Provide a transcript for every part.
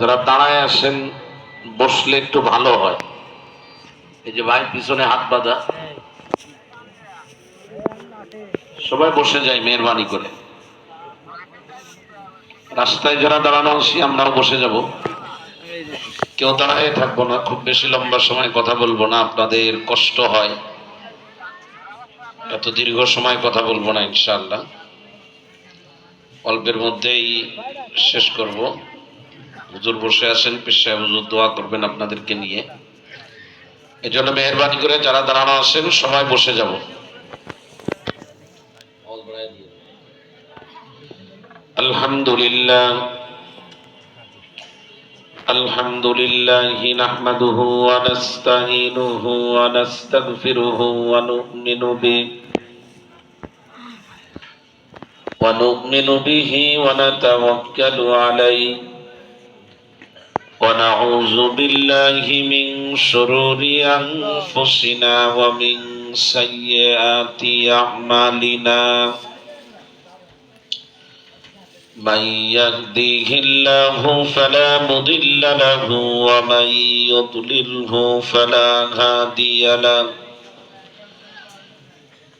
যারা দাঁড়ায় আসেন, বসলে একটু ভালো হয়। এই যে ভাই, পিছনে হাত বাঁধা। সবাই বসে যায় মেহরবানি করে। রাস্তায় যারা দাঁড়ানো আছি, আমরাও বসে যাব। কেউ দাঁড়ায় থাকব না, খুব বেশি লম্বা সময় কথা বলব না, আপনাদের কষ্ট হয়। এত দীর্ঘ সময় কথা বলব না, ইনশাআল্লাহ। অল্পের মধ্যেই শেষ করব হুজুর বসে আছেন পেশায় হুজুর দোয়া করবেন আপনাদেরকে নিয়ে এজন্য মেহরবানি করে যারা দাঁড়ানো আছেন সবাই বসে যাব আলহামদুলিল্লাহ الحمد لله نحمده ونستعينه ونستغفره ونؤمن به ونؤمن به ونتوكل عليه ونعوذ بالله من شرور أنفسنا ومن سيئات أعمالنا من يهديه الله فلا مضل له ومن يضلله فلا هادي له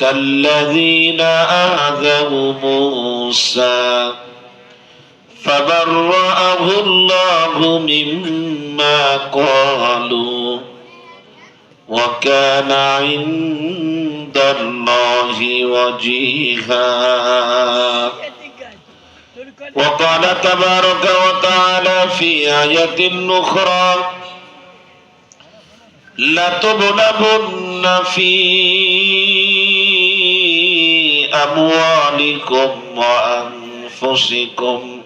كالذين آذوا موسى فبرأه الله مما قالوا وكان عند الله وجيها وقال تبارك وتعالى في آية أخرى لتبلغن في أموالكم وأنفسكم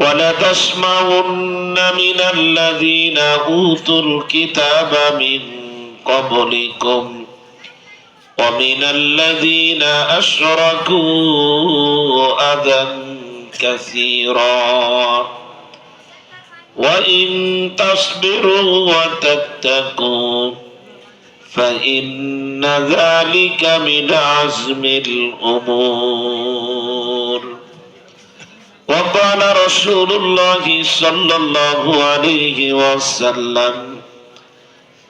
ولتسمعن من الذين أوتوا الكتاب من قبلكم ومن الذين أشركوا أذى كثيرا وإن تصبروا وتتقوا فإن ذلك من عزم الأمور وقال رسول الله صلى الله عليه وسلم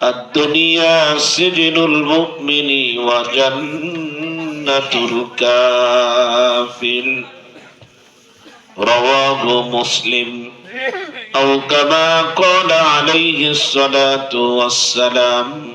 الدنيا سجن المؤمن وجنة الكافر رواه مسلم أو كما قال عليه الصلاة والسلام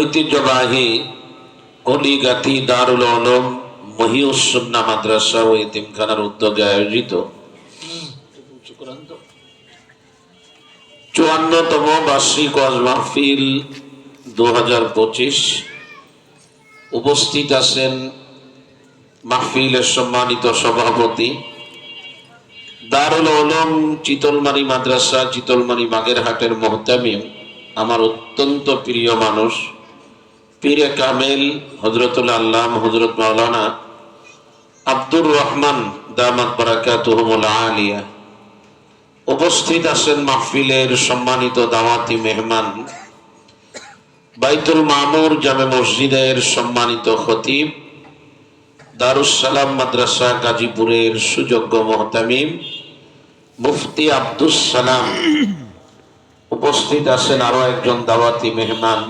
ঐতিহ্যবাহী কলিগাতি দারুল আলম মহিউসুন্না মাদ্রাসা ও এতিমখানার উদ্যোগে আয়োজিত চুয়ান্নতম বার্ষিক ওয়াজ মাহফিল দু হাজার পঁচিশ। উপস্থিত আছেন মাহফিলের সম্মানিত সভাপতি দারুল আলম চিতলমারি মাদ্রাসা, চিতলমারি বাগেরহাটের মোহতামিম, আমার অত্যন্ত প্রিয় মানুষ। কামেল আল্লাহ হজরত মাওলানা আব্দুর রহমান দামাত বারাকাতুহুমুল আলিয়া। উপস্থিত আছেন মাহফিলের সম্মানিত দাওয়াতি মেহমান, বাইতুল মামুর জামে মসজিদের সম্মানিত খতিব দারুসালাম মাদ্রাসা গাজীপুরের সুযোগ্য মোহতামিম, মুফতি আব্দুস সালাম। উপস্থিত আছেন আরও একজন দাওয়াতি মেহমান